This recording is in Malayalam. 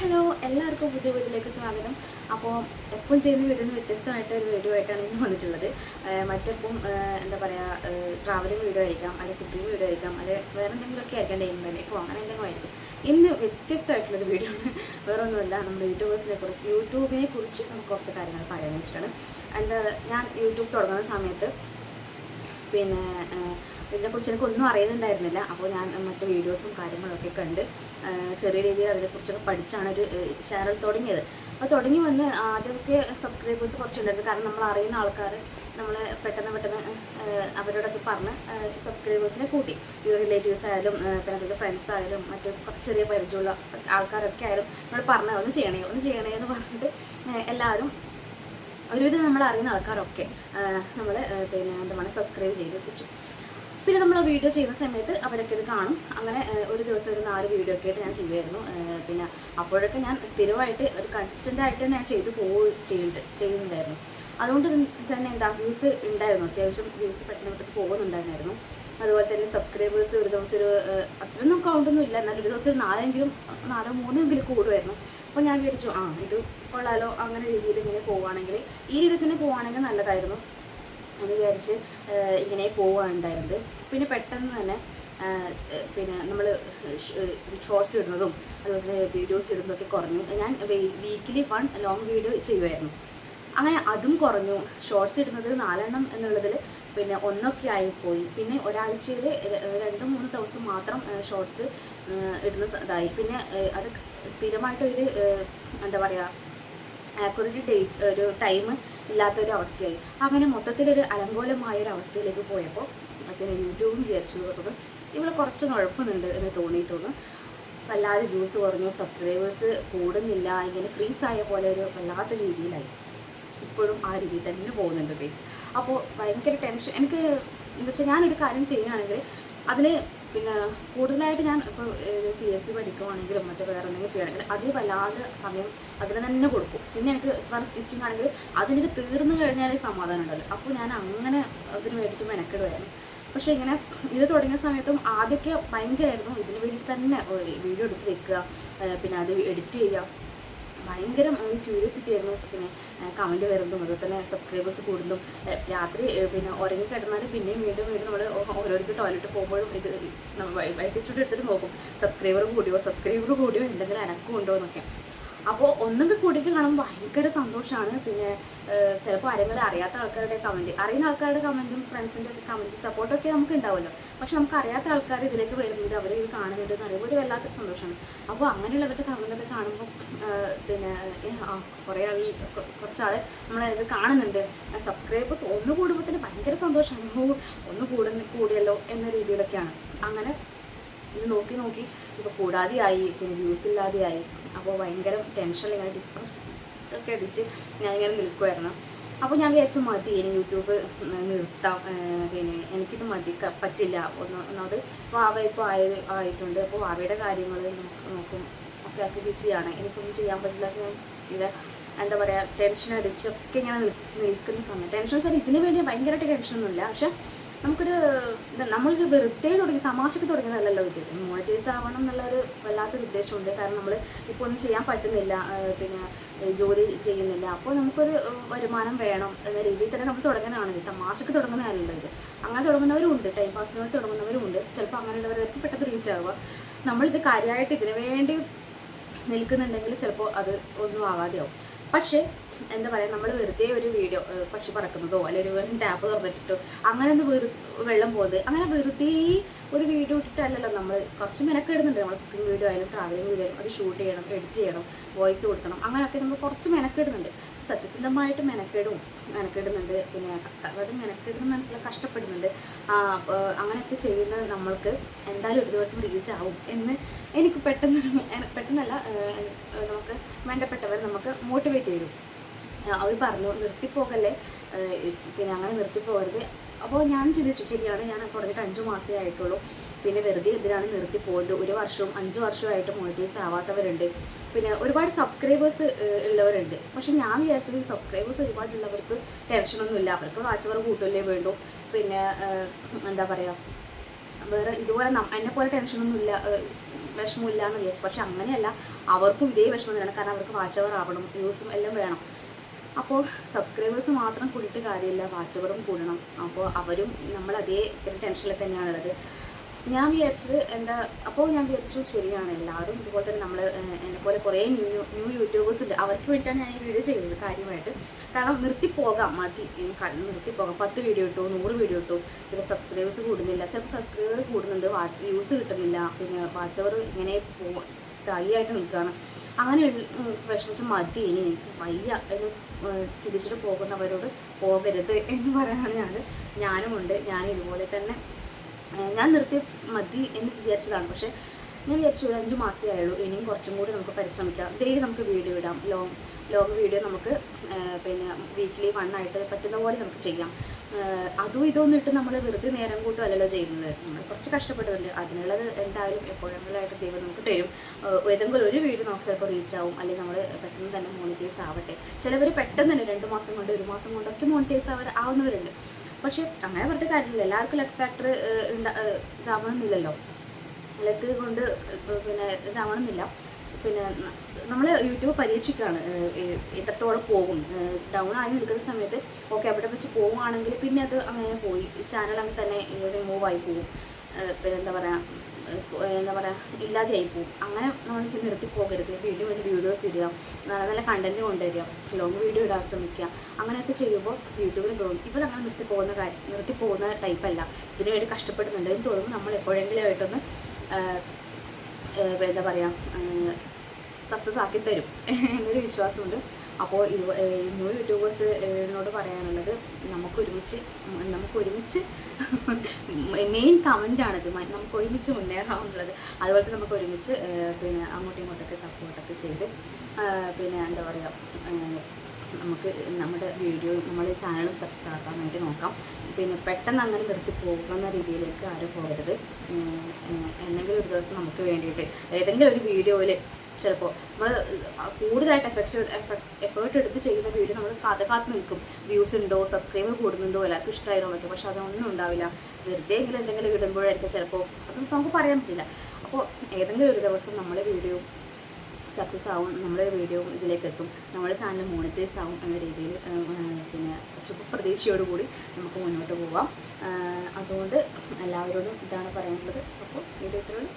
ഹലോ എല്ലാവർക്കും പുതിയ വീട്ടിലേക്ക് സ്വാഗതം. അപ്പോൾ എപ്പം ചെയ്യുന്ന വീടിന് വ്യത്യസ്തമായിട്ട് ഒരു വീഡിയോ ആയിട്ടാണ് ഇന്ന് വന്നിട്ടുള്ളത്. മറ്റെപ്പം എന്താ പറയുക ട്രാവലിംഗ് വീഡിയോ ആയിരിക്കാം അല്ലെങ്കിൽ കുക്കിംഗ് വീഡിയോ ആയിരിക്കാം അല്ലെങ്കിൽ വേറെ എന്തെങ്കിലുമൊക്കെ ആയിരിക്കാം ഡെയിൻ ലൈഫോ അങ്ങനെ എന്തെങ്കിലും ആയിരിക്കും. ഇന്ന് വ്യത്യസ്തമായിട്ടുള്ളൊരു വീഡിയോ ആണ് വേറെ ഒന്നുമല്ല നമ്മുടെ യൂട്യൂബേഴ്സിനെ കുറിച്ച് യൂട്യൂബിനെ കുറിച്ച് നമുക്ക് കുറച്ച് കാര്യങ്ങൾ പറയാൻ വെച്ചിട്ടാണ് എന്താ ഞാൻ യൂട്യൂബ് തുടങ്ങുന്ന സമയത്ത് പിന്നെ ഇതിനെക്കുറിച്ച് എനിക്കൊന്നും അറിയുന്നുണ്ടായിരുന്നില്ല. അപ്പോൾ ഞാൻ മറ്റു വീഡിയോസും കാര്യങ്ങളൊക്കെ കണ്ട് ചെറിയ രീതിയിൽ അതിനെക്കുറിച്ചൊക്കെ പഠിച്ചാണ് ഒരു ചാനൽ തുടങ്ങിയത്. അപ്പോൾ തുടങ്ങി വന്ന് ആദ്യമൊക്കെ സബ്സ്ക്രൈബേഴ്സ് കുറച്ചുണ്ടായിരുന്നു. കാരണം നമ്മൾ അറിയുന്ന ആൾക്കാർ നമ്മൾ പെട്ടെന്ന് പെട്ടെന്ന് അവരോടൊക്കെ പറഞ്ഞ് സബ്സ്ക്രൈബേഴ്സിനെ കൂട്ടി. റിലേറ്റീവ്സ് ആയാലും പിന്നെ അതുപോലെ ഫ്രണ്ട്സ് ആയാലും മറ്റു ചെറിയ പരിചയമുള്ള ആൾക്കാരൊക്കെ ആയാലും നമ്മൾ പറഞ്ഞ ഒന്ന് ചെയ്യണേ ഒന്ന് ചെയ്യണേ എന്ന് പറഞ്ഞിട്ട് എല്ലാവരും ഒരുവിധം നമ്മൾ അറിയുന്ന ആൾക്കാരൊക്കെ നമ്മൾ പിന്നെ എന്താ പറയുക സബ്സ്ക്രൈബ് ചെയ്ത് വെച്ചു. പിന്നെ നമ്മൾ വീഡിയോ ചെയ്യുന്ന സമയത്ത് അവരൊക്കെ ഇത് കാണും. അങ്ങനെ ഒരു ദിവസം ഒരു നാല് വീഡിയോ ഒക്കെ ആയിട്ട് ഞാൻ ചെയ്യുമായിരുന്നു പിന്നെ അപ്പോഴൊക്കെ ഞാൻ സ്ഥിരമായിട്ട് ഒരു കൺസിസ്റ്റന്റ് ആയിട്ട് ഞാൻ ചെയ്തു പോവുക ചെയ്യുന്നുണ്ട് ചെയ്യുന്നുണ്ടായിരുന്നു. അതുകൊണ്ട് തന്നെ എന്താ വ്യൂസ് ഉണ്ടായിരുന്നു. അത്യാവശ്യം വ്യൂസ് പെട്ടെന്ന് പെട്ടെന്ന് പോകുന്നുണ്ടായിരുന്നു അതുപോലെ തന്നെ സബ്സ്ക്രൈബേഴ്സ് ഒരു ദിവസം ഒരു അത്രയൊന്നും കൗണ്ടൊന്നും ഇല്ല. എന്നാൽ ഒരു ദിവസം ഒരു നാലെങ്കിലും നാലോ മൂന്നെങ്കിലും കൂടുമായിരുന്നു അപ്പോൾ ഞാൻ വിചാരിച്ചു ആ ഇത് കൊള്ളാലോ. അങ്ങനെ രീതിയിൽ ഇങ്ങനെ പോവുകയാണെങ്കിൽ ഈ രീതിയിൽ തന്നെ പോവുകയാണെങ്കിൽ നല്ലതായിരുന്നു. എന്ന് വിചാരിച്ച് ഇങ്ങനെ പോവാണ്ടായിരുന്നത്. പിന്നെ പെട്ടെന്ന് തന്നെ പിന്നെ നമ്മൾ ഷോർട്സ് ഇടുന്നതും അതുപോലെ തന്നെ വീഡിയോസ് ഇടുന്നതൊക്കെ കുറഞ്ഞു. ഞാൻ വീക്കിലി വൺ ലോങ് വീഡിയോ ചെയ്യുമായിരുന്നു അങ്ങനെ അതും കുറഞ്ഞു. ഷോർട്സ് ഇടുന്നത് നാലെണ്ണം എന്നുള്ളതിൽ പിന്നെ ഒന്നൊക്കെ ആയിപ്പോയി. പിന്നെ ഒരാഴ്ചയിൽ രണ്ട് മൂന്ന് ദിവസം മാത്രം ഷോർട്സ് ഇടുന്ന ഇതായി. പിന്നെ അത് സ്ഥിരമായിട്ടൊരു എന്താ പറയുക ആക്യുറേറ്റ് ഡേറ്റ് ഒരു ടൈം ഇല്ലാത്തൊരു അവസ്ഥയായി അങ്ങനെ മൊത്തത്തിലൊരു അലങ്കോലമായ ഒരു അവസ്ഥയിലേക്ക് പോയപ്പോൾ പിന്നെ യൂട്യൂബും വിചാരിച്ചു നോക്കുമ്പോൾ ഇവിടെ കുറച്ച് കുഴപ്പമുണ്ട് എന്ന് തോന്നിയിട്ടുള്ളൂ. വല്ലാതെ വ്യൂസ് കുറഞ്ഞു സബ്സ്ക്രൈബേഴ്സ് കൂടുന്നില്ല ഇങ്ങനെ ഫ്രീസ് ആയ പോലെ ഒരു വല്ലാത്ത രീതിയിലായി. ഇപ്പോഴും ആ രീതിയിൽ തന്നെ പോകുന്നുണ്ട് ഗൈസ് അപ്പോൾ ഭയങ്കര ടെൻഷൻ എനിക്ക് എന്താ വെച്ചാൽ ഞാനൊരു കാര്യം ചെയ്യുകയാണെങ്കിൽ അതിന് പിന്നെ കൂടുതലായിട്ട് ഞാൻ ഇപ്പോൾ പി എസ് സി പഠിക്കുവാണെങ്കിലും മറ്റു വേറെ എന്തെങ്കിലും ചെയ്യണമെങ്കിൽ അതിൽ വല്ലാതെ സമയം അതിന് തന്നെ കൊടുക്കും. പിന്നെ എനിക്ക് വേറെ സ്റ്റിച്ചിങ് ആണെങ്കിൽ അതെനിക്ക് തീർന്നു കഴിഞ്ഞാൽ സമാധാനം ഉണ്ടല്ലോ അപ്പോൾ ഞാൻ അങ്ങനെ അതിന് വേണ്ടിയിട്ട് മെനക്കെടുമായിരുന്നു പക്ഷേ ഇങ്ങനെ ഇത് തുടങ്ങിയ സമയത്തും ആദ്യമൊക്കെ ഭയങ്കരമായിരുന്നു. ഇതിന് വേണ്ടി തന്നെ വീഡിയോ എടുത്ത് വെക്കുക പിന്നെ അത് എഡിറ്റ് ചെയ്യുക. ഭയങ്കര ഒരു ക്യൂരിയോസിറ്റി ആയിരുന്നു പിന്നെ കമന്റ് വരുന്നതും അതുപോലെ തന്നെ സബ്സ്ക്രൈബേഴ്സ് കൂടുന്നതും. രാത്രി പിന്നെ ഉറങ്ങി കിടന്നാൽ പിന്നെയും വീണ്ടും വീണ്ടും നമ്മൾ ഓരോരുത്തർ ടോയ്ലറ്റ് പോകുമ്പോഴും ഇത് വൈറ്റ് സ്റ്റുഡിയോ എടുത്തിട്ട് നോക്കും. സബ്സ്ക്രൈബർ കൂടിയോ സബ്സ്ക്രൈബർ കൂടിയോ എന്തെങ്കിലും അനക്കം ഉണ്ടോ എന്നൊക്കെ. അപ്പോൾ ഒന്നൊക്കെ കൂടിയിട്ട് കാണുമ്പോൾ ഭയങ്കര സന്തോഷമാണ് പിന്നെ ചിലപ്പോൾ ആരെങ്കിലും അറിയാത്ത ആൾക്കാരുടെ കമന്റ് അറിയുന്ന ആൾക്കാരുടെ കമന്റും ഫ്രണ്ട്സിന്റെ ഒക്കെ കമന്റും സപ്പോർട്ടൊക്കെ നമുക്ക് ഉണ്ടാവുമല്ലോ പക്ഷെ നമുക്ക് അറിയാത്ത ആൾക്കാർ ഇതിലേക്ക് വരുന്നത് അവർ ഇത് കാണുന്നുണ്ട് എന്ന് പറയുമ്പോൾ ഒരു വല്ലാത്തൊരു സന്തോഷമാണ് അപ്പോൾ അങ്ങനെയുള്ളവരുടെ കമന്റൊക്കെ കാണുമ്പോൾ പിന്നെ കുറേ ആൾ കുറച്ചാൾ നമ്മളെ ഇത് കാണുന്നുണ്ട്. സബ്സ്ക്രൈബേഴ്സ് ഒന്ന് കൂടുമ്പോൾ തന്നെ ഭയങ്കര സന്തോഷമാണ് ഒന്ന് കൂടുന്ന കൂടിയല്ലോ എന്ന രീതിയിലൊക്കെയാണ്. അങ്ങനെ ഇത് നോക്കി നോക്കി ഇപ്പോൾ കൂടാതെയായി പിന്നെ വ്യൂസ് ഇല്ലാതെയായി. അപ്പോൾ ഭയങ്കര ടെൻഷനിൽ ഇങ്ങനെ ഡിപ്രസ് ഒക്കെ അടിച്ച് ഞാനിങ്ങനെ നിൽക്കുമായിരുന്നു അപ്പോൾ ഞാൻ വിചാരിച്ചു മതി ഇനി യൂട്യൂബ് നിർത്താം. പിന്നെ എനിക്കിത് മതി പറ്റില്ല. ഒന്ന് ഒന്നാമത് വാവ ഇപ്പോൾ ആയത് ആയിട്ടുണ്ട്. അപ്പോൾ വാവയുടെ കാര്യങ്ങൾ നോക്കും. ഒക്കെ ആക്കി ബിസിയാണ് എനിക്കൊന്നും ചെയ്യാൻ പറ്റില്ല. ഇത് എന്താ പറയുക ടെൻഷൻ അടിച്ചൊക്കെ ഇങ്ങനെ നിൽ- നിൽക്കുന്ന സമയം. ടെൻഷൻ വെച്ചാൽ ഇതിന് വേണ്ടി ഭയങ്കരമായിട്ട് ടെൻഷനൊന്നുമില്ല പക്ഷെ നമുക്കൊരു നമ്മളൊരു വെറുതെ തുടങ്ങി തമാശക്ക് തുടങ്ങിയതല്ലല്ലോ ഇത്. മോണിറ്റൈസ് ആവണം എന്നുള്ളൊരു വല്ലാത്തൊരു ഉദ്ദേശമുണ്ട്. കാരണം നമ്മൾ ഇപ്പോൾ ഒന്നും ചെയ്യാൻ പറ്റുന്നില്ല പിന്നെ ജോലി ചെയ്യുന്നില്ല. അപ്പോൾ നമുക്കൊരു വരുമാനം വേണം എന്ന രീതിയിൽ തന്നെ നമ്മൾ തുടങ്ങുന്നതാണ് ഇത്. തമാശക്ക് തുടങ്ങുന്നതല്ലല്ലോ ഇത്. അങ്ങനെ തുടങ്ങുന്നവരും ഉണ്ട് ടൈം പാസിന് വേണ്ടി തുടങ്ങുന്നവരും ഉണ്ട് ചിലപ്പോൾ അങ്ങനെയുള്ളവർക്ക് പെട്ടെന്ന് റീച്ച് ആവുക. നമ്മളിത് കാര്യമായിട്ട് ഇതിനു വേണ്ടി നിൽക്കുന്നുണ്ടെങ്കിൽ ചിലപ്പോൾ അത് ഒന്നും ആകാതെയാവും പക്ഷേ എന്താ പറയുക നമ്മൾ വെറുതെ ഒരു വീഡിയോ പക്ഷി പറക്കുന്നതോ അല്ലെങ്കിൽ വെറും ടാപ്പ് തുറന്നിട്ടിട്ടോ അങ്ങനെ ഒന്ന് വെറു വെള്ളം പോകുന്നത് അങ്ങനെ വെറുതെ ഒരു വീഡിയോ ഇട്ടിട്ടല്ലല്ലോ നമ്മൾ കുറച്ച് മെനക്കെടുന്നുണ്ട്. നമ്മൾ കുക്കിംഗ് വീഡിയോ ആയാലും ട്രാവലിംഗ് വീഡിയോ ആയാലും അത് ഷൂട്ട് ചെയ്യണം എഡിറ്റ് ചെയ്യണം വോയിസ് കൊടുക്കണം അങ്ങനെയൊക്കെ നമ്മൾ കുറച്ച് മെനക്കെടുന്നുണ്ട്. സത്യസന്ധമായിട്ട് മെനക്കെടും മെനക്കെടുന്നുണ്ട്. പിന്നെ അതായത് മെനക്കെടുന്ന മനസ്സിലാക്കി കഷ്ടപ്പെടുന്നുണ്ട്. അങ്ങനെയൊക്കെ ചെയ്യുന്നത് നമ്മൾക്ക് എന്തായാലും ഒരു ദിവസം റീച്ച് ആവും എന്ന് എനിക്ക് പെട്ടെന്ന് പെട്ടെന്നല്ല നമുക്ക് വേണ്ടപ്പെട്ടവർ നമുക്ക് മോട്ടിവേറ്റ് ചെയ്തു അവർ പറഞ്ഞു നിർത്തിപ്പോകല്ലേ? പിന്നെ അങ്ങനെ നിർത്തിപ്പോകരുത്. അപ്പോൾ ഞാൻ ചിന്തിച്ചു ശരിയാണ് ഞാൻ തുടങ്ങിയിട്ട് അഞ്ച് മാസമേ ആയിട്ടുള്ളൂ. പിന്നെ വെറുതെ ഇതിനാണ് നിർത്തിപ്പോയത്? ഒരു വർഷവും അഞ്ച് വർഷമായിട്ട് മോണിറ്റൈസ് ആവാത്തവരുണ്ട്. പിന്നെ ഒരുപാട് സബ്സ്ക്രൈബേഴ്സ് ഉള്ളവരുണ്ട്. പക്ഷെ ഞാൻ വിചാരിച്ചത് ഈ സബ്സ്ക്രൈബേഴ്സ് ഒരുപാടുള്ളവർക്ക് ടെൻഷനൊന്നുമില്ല അവർക്ക് വാച്ചവർ കൂട്ടല്ലേ വേണ്ടു. പിന്നെ എന്താ പറയുക വേറെ ഇതുപോലെ എന്നെ പോലെ ടെൻഷനൊന്നും ഇല്ല വിഷമമില്ല എന്ന് വിചാരിച്ചു. പക്ഷെ അങ്ങനെയല്ല അവർക്കും ഇതേ വിഷമം തന്നെയാണ്. കാരണം അവർക്ക് വാച്ചവർ ആവണം യൂസും എല്ലാം വേണം. അപ്പോൾ സബ്സ്ക്രൈബേഴ്സ് മാത്രം കൂടിയിട്ട് കാര്യമില്ല വാച്ചവറും കൂടണം. അപ്പോൾ അവരും നമ്മൾ അതേ ടെൻഷനിൽ തന്നെയാണ് ഉള്ളത്. ഞാൻ വിചാരിച്ചത് എന്താ അപ്പോൾ ഞാൻ വിചാരിച്ചു ശരിയാണ് എല്ലാവരും ഇതുപോലെ തന്നെ നമ്മൾ എന്നെപ്പോലെ പോലെ കുറേ ന്യൂ ന്യൂ യൂട്യൂബേഴ്സ് ഉണ്ട്. അവർക്ക് വേണ്ടിയിട്ടാണ് ഞാൻ ഈ വീഡിയോ ചെയ്യുന്നത് കാര്യമായിട്ട്. കാരണം നിർത്തിപ്പോകാം മതി. നിർത്തിപ്പോകാം പത്ത് വീഡിയോ ഇട്ടു നൂറ് വീഡിയോ ഇട്ടു. പിന്നെ സബ്സ്ക്രൈബേഴ്സ് കൂടുന്നില്ല. ചിലപ്പോൾ സബ്സ്ക്രൈബർ കൂടുന്നുണ്ട് വാച്ച് വ്യൂസ് കിട്ടുന്നില്ല. പിന്നെ വാച്ചവർ ഇങ്ങനെ സ്ഥായിയായിട്ട് നിൽക്കുകയാണ്. അങ്ങനെ ഉള്ള- ഉം, വിഷമിച്ച് മതി ഇനി എനിക്ക് വയ്യ. എന്ന് ചിന്തിച്ചിട്ട് പോകുന്നവരോട് പോകരുത് എന്ന് പറയാനാണ് ഞാൻ ഞാനുമുണ്ട്. ഞാൻ ഇതുപോലെ തന്നെ ഞാൻ നിർത്തി മതി എന്ന് വിചാരിച്ചതാണ്. പക്ഷേ ഞാൻ വിചാരിച്ചു ഒരു അഞ്ച് മാസമേ ആയുള്ളൂ. ഇനിയും കുറച്ചും കൂടി നമുക്ക് പരിശ്രമിക്കാം. ഡെയിലി നമുക്ക് വീഡിയോ ഇടാം ലോങ് ലോങ് വീഡിയോ നമുക്ക് പിന്നെ വീക്കിലി വൺ ആയിട്ട് പറ്റുന്ന പോലെ നമുക്ക് ചെയ്യാം. അതും ഇതൊന്നും ഇട്ട് നമ്മൾ വെറുതെ നേരം കൂട്ടും അല്ലല്ലോ ചെയ്യുന്നത്. നമ്മൾ കുറച്ച് കഷ്ടപ്പെട്ടിട്ടുണ്ട്. അതിനുള്ളത് എന്തായാലും എപ്പോഴെങ്കിലായിട്ട് ദൈവം നമുക്ക് തരും. ഏതെങ്കിലും ഒരു വീഡിയോ നമുക്ക് ചിലപ്പോൾ റീച്ച് ആവും. അല്ലെങ്കിൽ നമ്മൾ പെട്ടെന്ന് തന്നെ മോണിറ്റൈസ് ആവട്ടെ. ചിലവർ പെട്ടെന്ന് തന്നെ രണ്ട് മാസം കൊണ്ട് ഒരു മാസം കൊണ്ടൊക്കെ മോണിറ്റൈസ് ആവാൻ ആവുന്നവരുണ്ട്. പക്ഷേ അങ്ങനെ പറഞ്ഞിട്ട് കാര്യമില്ല. എല്ലാവർക്കും ലക്ക് ഫാക്ടർ ഇതാവണമെന്നില്ലല്ലോ. ലക്ക് കൊണ്ട് പിന്നെ ഇതാവണമെന്നില്ല. പിന്നെ നമ്മൾ യൂട്യൂബ് പരീക്ഷിക്കുകയാണ് എത്രത്തോളം പോകും. ഡൗൺ ആയി നിൽക്കുന്ന സമയത്ത് ഓക്കെ അവിടെ വെച്ച് പോവുകയാണെങ്കിൽ പിന്നെ അത് അങ്ങനെ പോയി. ചാനൽ അങ്ങനെ തന്നെ റിമൂവ് ആയി പോകും പിന്നെ എന്താ പറയുക എന്താ പറയുക ഇല്ലാതെയായി പോകും അങ്ങനെ നമ്മൾ നിർത്തി പോകരുത്. വീണ്ടും വേണ്ടി വീഡിയോസ് ഇടുക നല്ല നല്ല കണ്ടന്റ് കൊണ്ടുവരിക ലോങ് വീഡിയോ ഇടാൻ ശ്രമിക്കുക അങ്ങനെയൊക്കെ ചെയ്യുമ്പോൾ യൂട്യൂബിന് തോന്നും. ഇവരങ്ങനെ നിർത്തി പോകുന്ന കാര്യം നിർത്തി പോകുന്ന ടൈപ്പല്ല ഇതിനുവേണ്ടി കഷ്ടപ്പെടുന്നുണ്ട് എന്ന് തോന്നുമ്പോൾ നമ്മൾ എപ്പോഴെങ്കിലും ആയിട്ടൊന്ന് എന്താ പറയുക സക്സസ് ആക്കി തരും എന്നൊരു വിശ്വാസമുണ്ട്. അപ്പോൾ ഇന്നൂറ് യൂട്യൂബേഴ്സിനോട് പറയാനുള്ളത് നമുക്ക് ഒരുമിച്ച് നമുക്ക് ഒരുമിച്ച് മെയിൻ കമന്റാണിത് നമുക്ക് ഒരുമിച്ച് മുന്നേറാവുന്നുള്ളത് അതുപോലെ തന്നെ നമുക്ക് ഒരുമിച്ച് പിന്നെ അങ്ങോട്ടും ഇങ്ങോട്ടൊക്കെ സപ്പോർട്ടൊക്കെ ചെയ്ത് പിന്നെ എന്താ പറയുക നമുക്ക് നമ്മുടെ വീഡിയോ നമ്മുടെ ചാനലും സക്സസ് ആക്കാൻ വേണ്ടി നോക്കാം. പിന്നെ പെട്ടെന്ന് അങ്ങനെ നിർത്തി പോകുന്ന രീതിയിലേക്ക് ആരും പോകരുത്. എന്തെങ്കിലും ഒരു ദിവസം നമുക്ക് വേണ്ടിയിട്ട് ഏതെങ്കിലും ഒരു വീഡിയോയിൽ ചിലപ്പോൾ നമ്മൾ കൂടുതലായിട്ട് എഫക്റ്റ് എഫേർട്ട് എടുത്ത് ചെയ്യുന്ന വീഡിയോ നമ്മൾ കഥ കാത്ത് നിൽക്കും. വ്യൂസ് ഉണ്ടോ സബ്സ്ക്രൈബർ കൂടുന്നുണ്ടോ എല്ലാവർക്കും ഇഷ്ടമായിട്ടോ എന്നൊക്കെ. പക്ഷേ അതൊന്നും ഉണ്ടാവില്ല. വെറുതെ എങ്കിലും എന്തെങ്കിലും ഇടുമ്പോഴായിരിക്കും ചിലപ്പോൾ അതൊന്നും നമുക്ക് പറയാൻ പറ്റില്ല. അപ്പോൾ ഏതെങ്കിലും ഒരു ദിവസം നമ്മുടെ വീഡിയോ സക്സസ് ആവും നമ്മുടെ വീഡിയോ ഇതിലേക്ക് എത്തും നമ്മുടെ ചാനൽ മോണിറ്റൈസ് ആവും എന്ന രീതിയിൽ പിന്നെ ശുഭപ്രതീക്ഷയോടുകൂടി നമുക്ക് മുന്നോട്ട് പോവാം. അതുകൊണ്ട് എല്ലാവരോടും ഇതാണ് പറയാനുള്ളത്. അപ്പോൾ വീഡിയോ ഇത്രയും